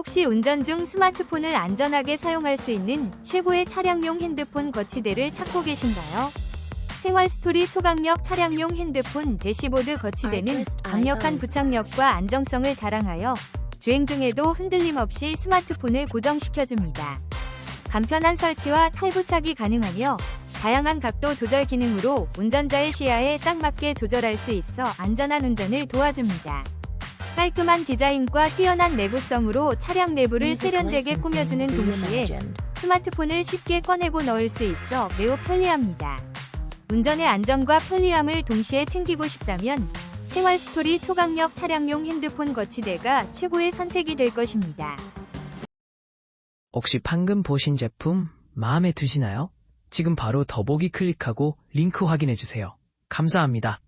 혹시 운전 중 스마트폰을 안전하게 사용할 수 있는 최고의 차량용 핸드폰 거치대를 찾고 계신가요? 생활 스토리 초강력 차량용 핸드폰 대시보드 거치대는 강력한 부착력과 안정성을 자랑하여 주행 중에도 흔들림 없이 스마트폰을 고정시켜줍니다. 간편한 설치와 탈부착이 가능하며 다양한 각도 조절 기능으로 운전자의 시야에 딱 맞게 조절할 수 있어 안전한 운전을 도와줍니다. 깔끔한 디자인과 뛰어난 내구성으로 차량 내부를 세련되게 꾸며주는 동시에 스마트폰을 쉽게 꺼내고 넣을 수 있어 매우 편리합니다. 운전의 안전과 편리함을 동시에 챙기고 싶다면 생활 스토리 초강력 차량용 핸드폰 거치대가 최고의 선택이 될 것입니다. 혹시 방금 보신 제품 마음에 드시나요? 지금 바로 더보기 클릭하고 링크 확인해 주세요. 감사합니다.